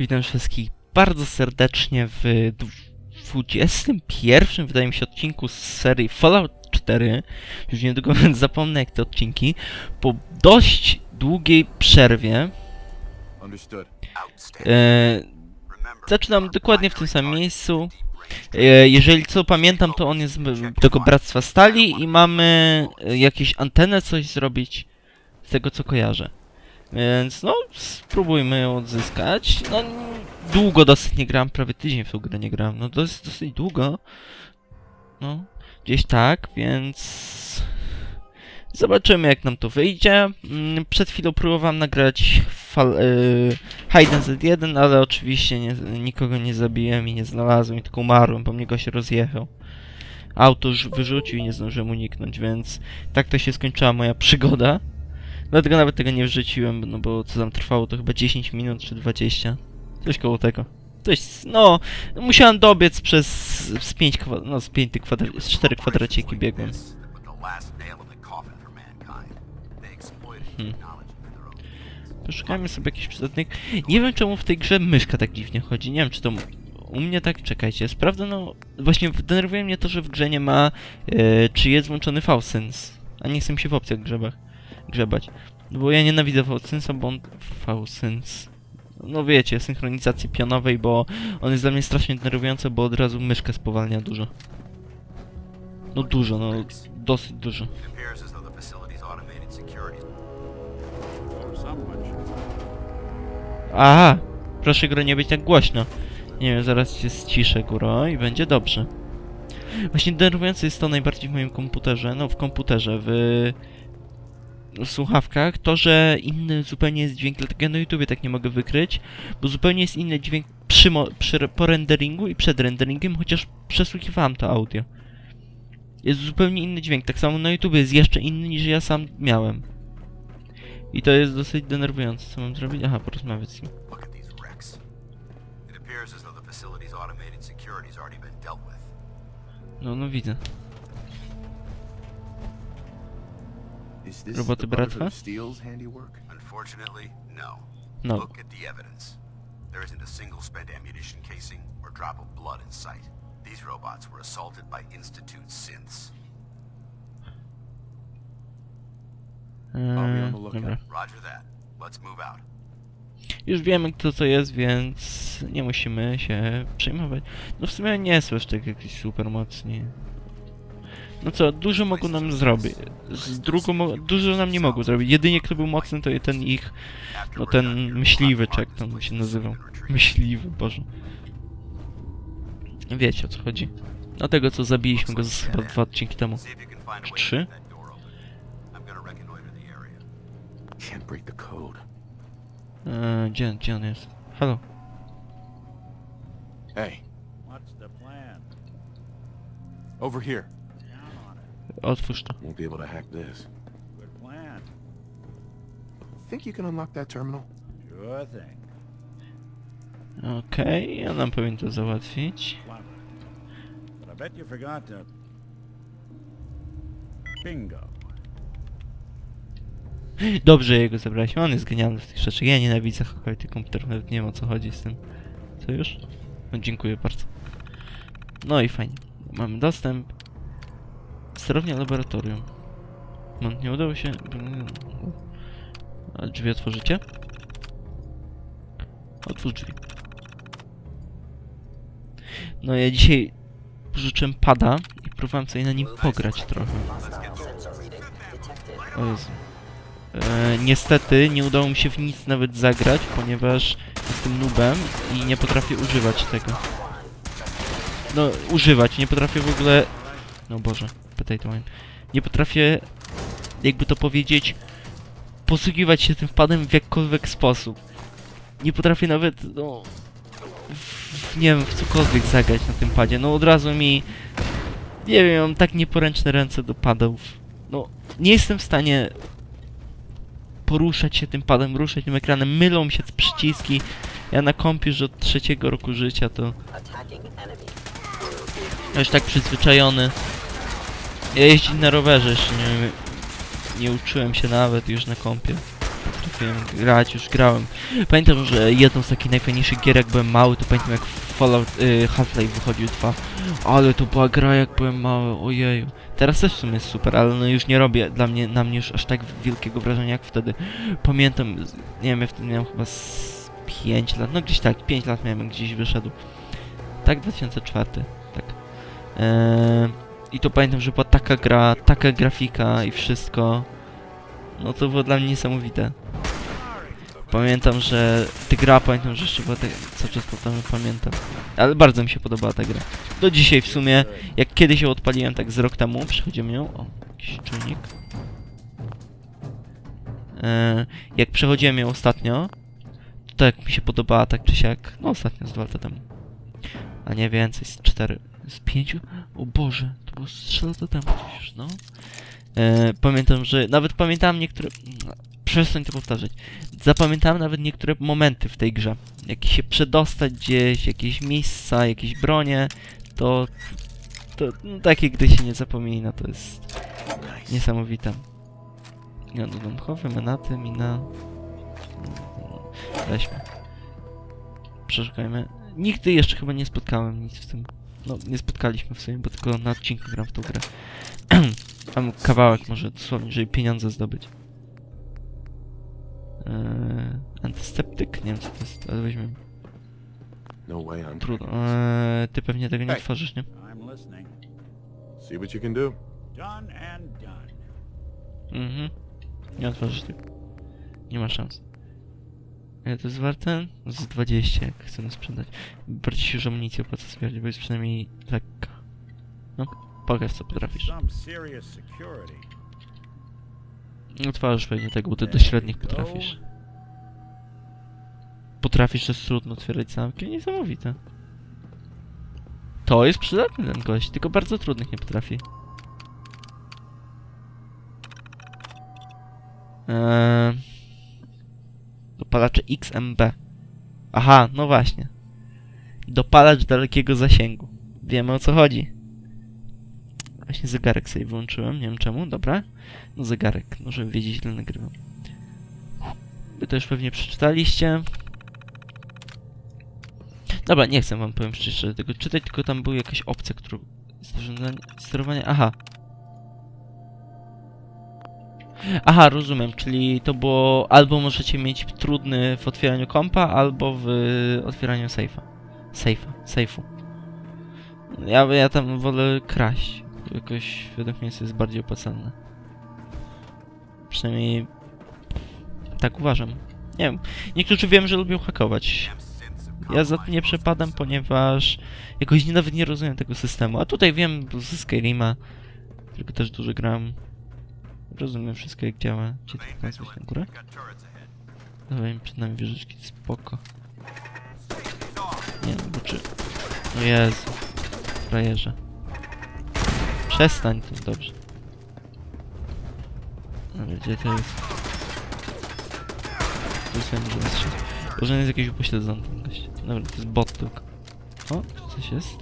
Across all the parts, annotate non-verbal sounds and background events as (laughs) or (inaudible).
Witam wszystkich bardzo serdecznie w 21, wydaje mi się, odcinku z serii Fallout 4. Już niedługo (laughs) zapomnę jak te odcinki. Po dość długiej przerwie e, zaczynam dokładnie w tym samym miejscu. E, jeżeli co pamiętam, to on jest tego Bractwa Stali i mamy jakieś antenę coś zrobić z tego co kojarzę. Więc no, spróbujmy ją odzyskać. No, długo dosyć nie grałem, prawie tydzień w tą grę nie grałem. No, to jest dosyć długo. No, gdzieś tak, więc... Zobaczymy jak nam to wyjdzie. Mm, Przed chwilą próbowałem nagrać fal, yy, Hide Z1, ale oczywiście nie, nikogo nie zabiłem i nie znalazłem i tylko umarłem, bo mnie go się rozjechał. Auto już wyrzucił i nie zdążyłem uniknąć, więc tak to się skończyła moja przygoda. Dlatego nawet tego nie wrzuciłem, no bo co tam trwało to chyba 10 minut czy 20. Coś koło tego. Coś, no, musiałem dobiec przez z 5 kwa, no z 5 kwadra, z 4 kwadraciki biegłem. Hmm. Poszukajmy sobie jakichś przydatnych. Nie wiem czemu w tej grze myszka tak dziwnie chodzi. Nie wiem czy to u mnie tak. Czekajcie, sprawdzę no. Właśnie denerwuje mnie to, że w grze nie ma e, czy jest włączony VSense. A nie chcę się w opcjach grzebach, grzebać. Bo ja nienawidzę VSense'a, bo on... VSense... No wiecie, synchronizacji pionowej, bo on jest dla mnie strasznie denerwujący, bo od razu myszkę spowalnia dużo. No dużo, no dosyć dużo. Aha! Proszę gro nie być tak głośno. Nie wiem, zaraz się ściszę góro i będzie dobrze. Właśnie denerwujące jest to najbardziej w moim komputerze, no w komputerze, w słuchawkach, to, że inny zupełnie jest dźwięk, dlatego ja na YouTubie tak nie mogę wykryć, bo zupełnie jest inny dźwięk przy, przy po renderingu i przed renderingiem, chociaż przesłuchiwałem to audio. Jest zupełnie inny dźwięk, tak samo na YouTubie jest jeszcze inny niż ja sam miałem. I to jest dosyć denerwujące. Co mam zrobić? Aha, porozmawiać z nim. Look at these Roboty the Brotherhood of Steel's handiwork? Unfortunately, no. No. Look at the evidence. There isn't a single spent ammunition casing or drop of blood in sight. These robots were assaulted by Institute synths. Uh, I'll be on Eee, the lookout. dobra. Roger that. Let's move out. Już wiemy kto co jest, więc nie musimy się przejmować. No w sumie nie są aż tak jakiś super mocni. No co, dużo mogą nam zrobić. Z drugą, dużo nam nie mogą zrobić. Jedynie kto był mocny to ten ich, no ten myśliwy, czy jak tam się nazywał. Myśliwy, boże. Wiecie o co chodzi. No tego co zabiliśmy go z chyba dwa odcinki temu. To Trzy? Eee, gdzie, gdzie on jest? Halo? Hey, over here. On. Otwórz to. Won't be able to hack this. Good plan. Think you can unlock that terminal? Sure thing. Okej, ja nam powinien to załatwić. But I bet you forgot to... Bingo. Dobrze jego zabraliśmy, on jest genialny w tych rzeczach. Ja nienawidzę tych komputerów, nawet nie wiem o co chodzi z tym. Co już? No dziękuję bardzo. No i fajnie. Mamy dostęp. Sterownia laboratorium. No, nie udało się... A drzwi otworzycie? Otwórz drzwi. No ja dzisiaj pożyczyłem pada i próbowałem sobie na nim pograć trochę. O Jezu. E, niestety nie udało mi się w nic nawet zagrać, ponieważ jestem nubem i nie potrafię używać tego. No, używać, nie potrafię w ogóle... No Boże, pytaj to moim. Nie potrafię, jakby to powiedzieć, posługiwać się tym wpadem w jakkolwiek sposób. Nie potrafię nawet, no... W, nie wiem, w cokolwiek zagrać na tym padzie. No od razu mi... Nie wiem, mam tak nieporęczne ręce do padów. No, nie jestem w stanie poruszać się tym padem, ruszać tym ekranem, mylą się przyciski. Ja na kompie już od trzeciego roku życia to już tak przyzwyczajony. Ja jeździć na rowerze jeszcze nie, nie uczyłem się nawet już na kompie. potrafiłem grać, już grałem. Pamiętam, że jedną z takich najfajniejszych gier, jak byłem mały, to pamiętam jak Fallout y, Half-Life wychodził 2. Ale to była gra, jak byłem mały, ojeju. Teraz też w sumie jest super, ale no już nie robię dla mnie, na mnie już aż tak wielkiego wrażenia jak wtedy. Pamiętam, nie wiem, ja wtedy miałem chyba z 5 lat, no gdzieś tak, 5 lat miałem, gdzieś wyszedł. Tak, 2004, tak. Eee, I to pamiętam, że była taka gra, taka grafika i wszystko. No to było dla mnie niesamowite. Pamiętam, że ty gra, pamiętam, że jeszcze była tak, cały czas potem pamiętam. Ale bardzo mi się podobała ta gra. Do dzisiaj w sumie, jak kiedyś ją odpaliłem tak z rok temu, przechodzimy ją, o, jakiś czujnik. E, jak przechodziłem ją ostatnio, to tak mi się podobała tak czy siak, no ostatnio z dwa lata temu. A nie więcej, z cztery, z pięciu? O Boże, to było z trzy lata temu już, no. E, pamiętam, że nawet pamiętałem niektóre... Przestań to powtarzać. Zapamiętałem nawet niektóre momenty w tej grze. Jak się przedostać gdzieś, jakieś miejsca, jakieś bronie, to... To no, takie, gdy się nie zapomina, to jest niesamowite. Nie, no, domchowy, menaty, mina... No, Weźmy. Przeszukajmy. Nigdy jeszcze chyba nie spotkałem nic w tym. No, nie spotkaliśmy w sumie, bo tylko na odcinku gram w tą grę. (clears throat) Mam kawałek może dosłownie, żeby pieniądze zdobyć. Eee, antyseptyk? Nie wiem co to jest, ale weźmiemy. No way I'm Trudno. Eee, ty pewnie tego nie Hej. tworzysz, nie? I'm listening. See what you can do. Done and done. Mhm. Nie otworzysz tego. Nie ma szans. Ile to jest warte? Z 20, jak chcemy sprzedać. Bardziej się już amunicję opłaca zbierać, bo jest przynajmniej lekka. No, pokaż co potrafisz. Otworzysz pewnie tego, bo ty do średnich potrafisz. Potrafisz też trudno otwierać zamki, niesamowite. To jest przydatny ten gość, tylko bardzo trudnych nie potrafi. Eee... Dopalacze XMB. Aha, no właśnie. Dopalacz dalekiego zasięgu. Wiemy o co chodzi. Właśnie zegarek sobie wyłączyłem, nie wiem czemu, dobra. No zegarek, no żeby wiedzieć ile nagrywam. Wy to już pewnie przeczytaliście. Dobra, nie chcę wam powiem szczerze tego czytać, tylko tam były jakieś opcje, które... Zarządzanie... Sterowanie... Aha. Aha, rozumiem, czyli to było... Albo możecie mieć trudny w otwieraniu kompa, albo w otwieraniu safe'a. Safe'a, safe'u. Ja, ja tam wolę kraść. Jakoś według mnie jest bardziej opłacalne. Przynajmniej tak uważam. Nie wiem. Niektórzy wiem, że lubią hakować. Ja za to nie przepadam, ponieważ jakoś nie, nawet nie rozumiem tego systemu. A tutaj wiem ze Skyrima, tylko też dużo gram. Rozumiem wszystko jak działa. Gdzie to tam coś na górę? Dawaj przed nami wieżyczki, spoko. Nie, no bo czy... O Jezu. Frajerze. Przestań tu, dobrze. Dobra, gdzie to jest? Tu sobie może strzelić. Może jest jakiś upośledzony ten gość. Dobra, to jest bot tylko. O, tu coś jest?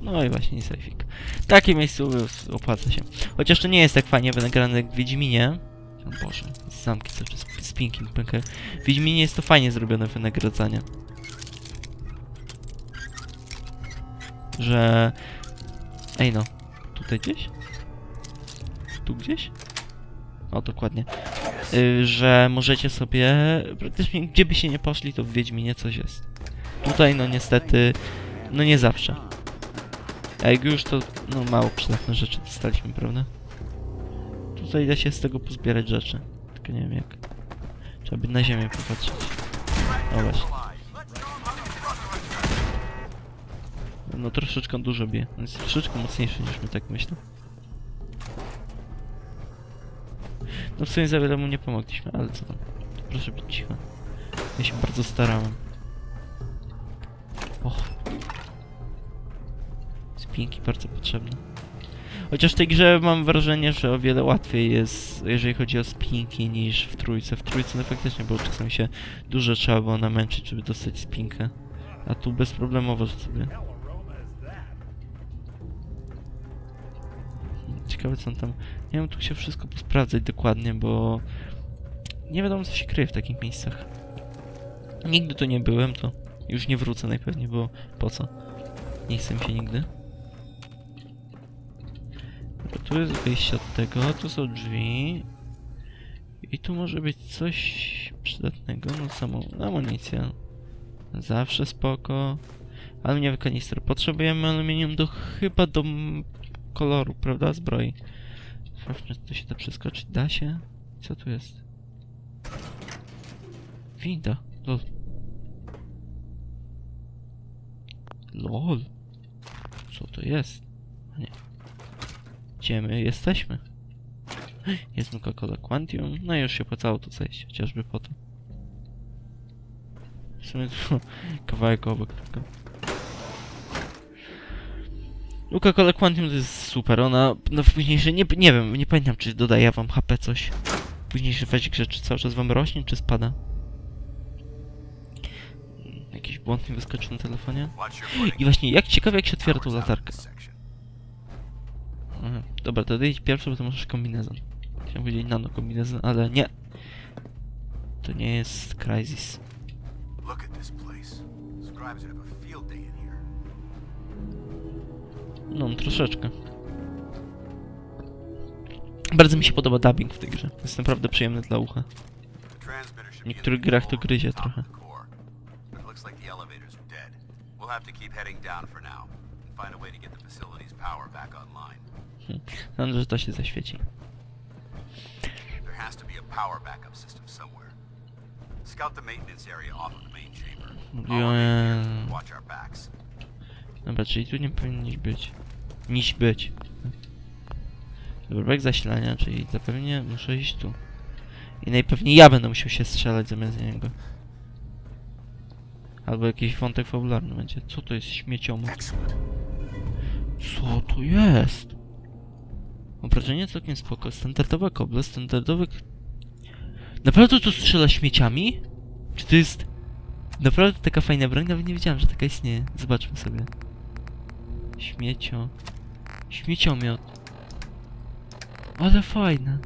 No i właśnie sejfik. Takie miejsce opłaca się. Chociaż to nie jest tak fajnie wynagrane jak w Wiedźminie. O Boże, zamki cały czas spinking pękają. W Wiedźminie jest to fajnie zrobione wynagradzanie. Że... Ej no, tutaj gdzieś? Tu gdzieś? O, dokładnie. Y, że możecie sobie... Praktycznie gdzie by się nie poszli, to w Wiedźminie coś jest. Tutaj, no niestety, no nie zawsze. A jak już to, no mało przydatne rzeczy dostaliśmy, prawda? Tutaj da się z tego pozbierać rzeczy. Tylko nie wiem jak. Trzeba by na ziemię popatrzeć. O właśnie. No troszeczkę dużo bije. On jest troszeczkę mocniejszy niż my tak myślę. No w sumie za wiele mu nie pomogliśmy, ale co tam. Proszę być cicho. Ja się bardzo starałem. Och. Spinki bardzo potrzebne. Chociaż w tej grze mam wrażenie, że o wiele łatwiej jest, jeżeli chodzi o spinki, niż w trójce. W trójce no faktycznie było czasami się dużo trzeba było namęczyć, żeby dostać spinkę. A tu bezproblemowo sobie. Ciekawe co tam... Nie wiem, tu się wszystko posprawdzać dokładnie, bo... nie wiadomo co się kryje w takich miejscach. Nigdy tu nie byłem, to już nie wrócę najpewniej, bo po co? Nie chcę się nigdy. Dobra, tu jest wyjście od tego, tu są drzwi. I tu może być coś przydatnego, no samą amunicję. Zawsze spoko. Aluminiowy kanister. Potrzebujemy aluminium do chyba do koloru, prawda? Zbroi. Sprawdźmy, czy to się da przeskoczyć. Da się? Co tu jest? Winda. Lol. Lol. Co to jest? Nie. Gdzie my jesteśmy? Jest Coca-Cola Quantium. No i już się opłacało tu zejść, chociażby po to. W sumie to (laughs) kawałek obok tylko. Coca-Cola Quantum to jest super, ona no w późniejszej, nie, nie wiem, nie pamiętam czy dodaje wam HP coś. W późniejszej fazie grze, czy cały czas wam rośnie, czy spada? Jakiś błąd mi wyskoczył na telefonie? I właśnie, jak ciekawe jak się otwiera tą latarkę. Aha, dobra, to idź pierwszy, bo to możesz kombinezon. Chciałem powiedzieć nano kombinezon, ale nie. To nie jest Crysis. Look at this place. Scribes would have a field day in here. No, troszeczkę. Bardzo mi się podoba dubbing w tej grze. Jest naprawdę przyjemny dla ucha. W niektórych grach to gryzie trochę. We'll have to keep heading down for now find a way to get the facility's power back online. Mam, że to się zaświeci. There has to be a power backup system somewhere. Scout the maintenance area off of the main chamber. Watch our backs. Dobra, czyli tu nie powinniś być. Niś być. Dobra, brak zasilania, czyli zapewne muszę iść tu. I najpewniej ja będę musiał się strzelać zamiast niego. Albo jakiś wątek fabularny będzie. Co to jest śmieciomot? Excellent. Co to jest? Obrażenie całkiem spoko. Standardowa kobla, standardowy... Naprawdę to strzela śmieciami? Czy to jest... Naprawdę taka fajna broń? Nawet nie wiedziałem, że taka istnieje. Zobaczmy sobie. Śmiecio... Śmieciomiot. Ale fajne.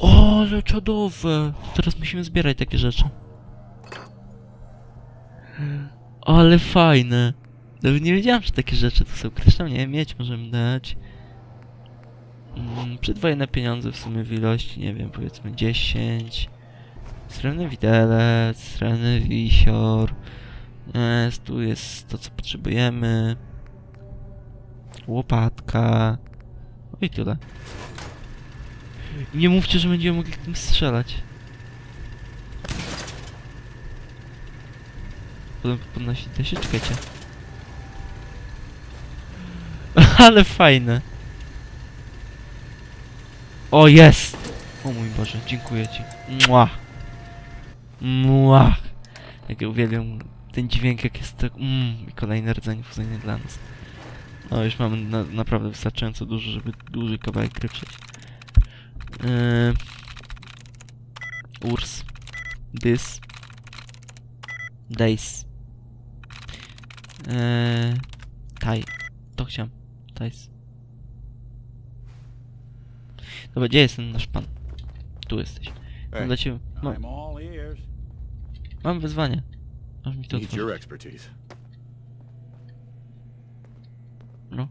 O, ale czadowe! Teraz musimy zbierać takie rzeczy. Ale fajne. Nawet nie wiedziałem, że takie rzeczy to są. Kryształ nie mieć możemy dać. Mm, przedwojenne pieniądze w sumie w ilości, nie wiem, powiedzmy 10. Srebrny widelec, srebrny wisior. Tu jest to, co potrzebujemy. Łopatka. No i tyle. Nie mówcie, że będziemy mogli tym strzelać. Potem podnosić da się, czekajcie. (laughs) Ale fajne. O, jest! O mój Boże, dziękuję Ci. Mua. Mua. Jak ja uwielbiam ten dźwięk, jak jest tak... Mm, i kolejny rdzeń fuzyjny dla nas. No, już mamy na, naprawdę wystarczająco dużo, żeby duży kawałek gry przejść. Yy, Urs. This. Days. Yy, Taj. To chciałem. Tajs. Dobra, gdzie jest ten nasz pan? Tu jesteś. Mam Hey, dla ciebie... Mam, mam wyzwanie. Masz mi to otworzyć. No.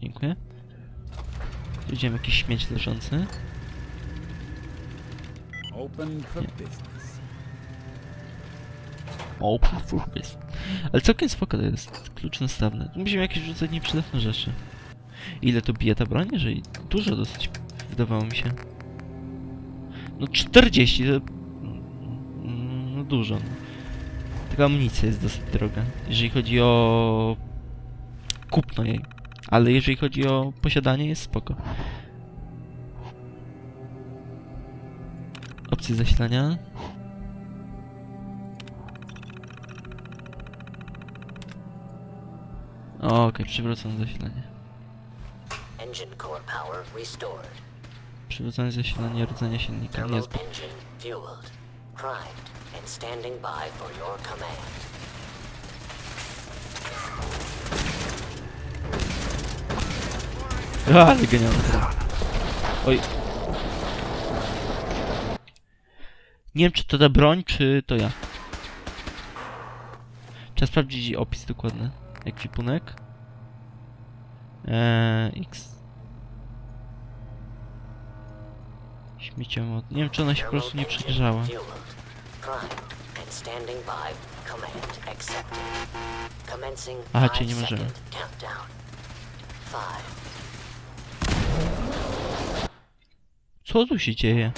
Dziękuję. Widziałem jakiś śmieć leżący. Open for business. O, jest. Ale całkiem spoko to jest. Klucz nastawny. Tu musimy jakieś rzucać nieprzydatne rzeczy. Ile to bije ta broń? Dużo dosyć wydawało mi się. No 40 to... No dużo. No. Taka amunicja jest dosyć droga. Jeżeli chodzi o... Kupno jej. Ale jeżeli chodzi o posiadanie jest spoko. opcję zasilania. Okej, okay, przywrócone zasilanie. Engine core power restored. Przywrócone zasilanie rdzenia silnika nie jest... (laughs) Ale. Oj, Nie wiem, czy to ta broń, czy to ja. Trzeba sprawdzić opis dokładny. Ekwipunek. Eee, X. Śmieciomod. Nie wiem, czy ona się po prostu nie przegrzała. Aha, czyli nie możemy. Co tu się dzieje?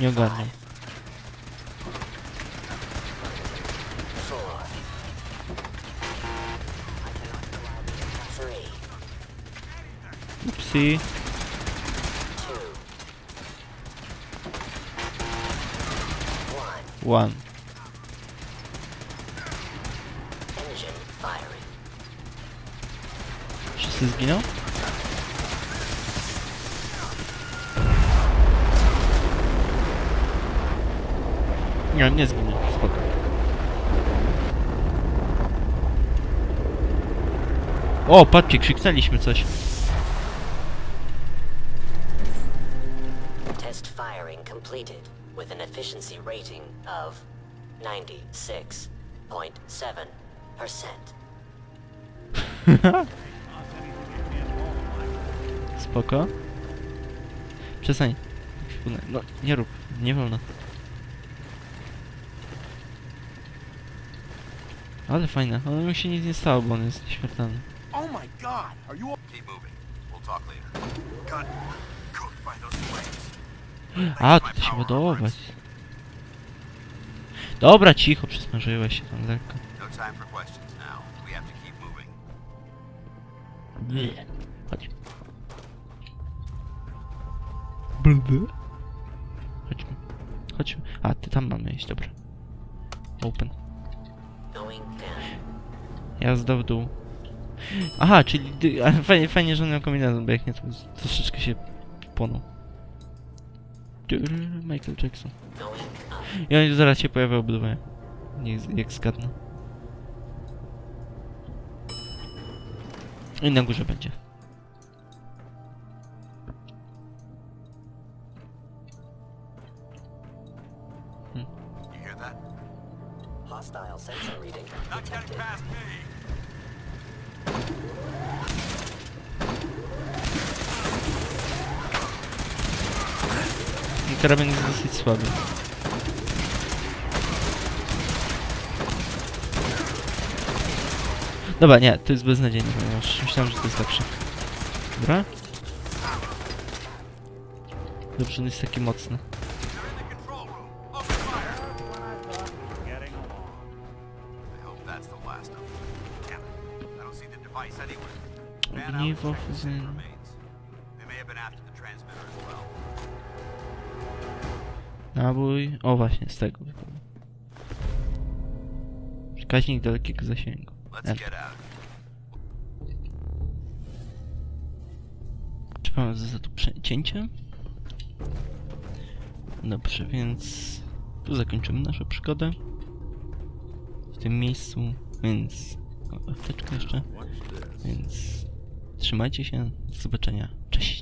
Nie ogarniam. Upsi. One. Wszyscy zginął? Nie, nie zginął. Spoko. O, patrzcie, krzyknęliśmy coś. Test firing completed with an efficiency rating of 96.7%. (laughs) (laughs) Spoko. Przestań. No, nie rób. Nie wolno. Ale fajne. Ale mu się nic nie stało, bo on jest nieśmiertelny. Oh my god! Are you Keep moving. We'll talk later. Got cooked by those flames. A, to się ładować. Dobra, cicho, przesmażyłeś się tam lekko. No time for questions now. We have to keep moving. Chodź. Blby. Chodźmy. Chodźmy. A, ty tam mamy iść, dobra. Open. Jazda w dół. Aha, czyli... Fajnie, fajnie, że on miał kombinezon, bo jak nie, to troszeczkę się płonął. Michael Jackson. I on zaraz się pojawia obudowę. Nie, jak zgadnę. I na górze będzie. That? Hostile sensor reading Not getting past me. Karabin jest dosyć słaby. Dobra, nie, to jest beznadziejne, ponieważ myślałem, że to jest lepsze. Dobra? Dobrze, on jest taki mocny. The transmitter as well. Nabój. O właśnie, z tego. Wskaźnik dalekiego zasięgu. Here. Czy mamy za tu przecięcie? Dobrze, więc tu zakończymy naszą przygodę. W tym miejscu, więc... O, apteczka jeszcze. Więc trzymajcie się, do zobaczenia, cześć.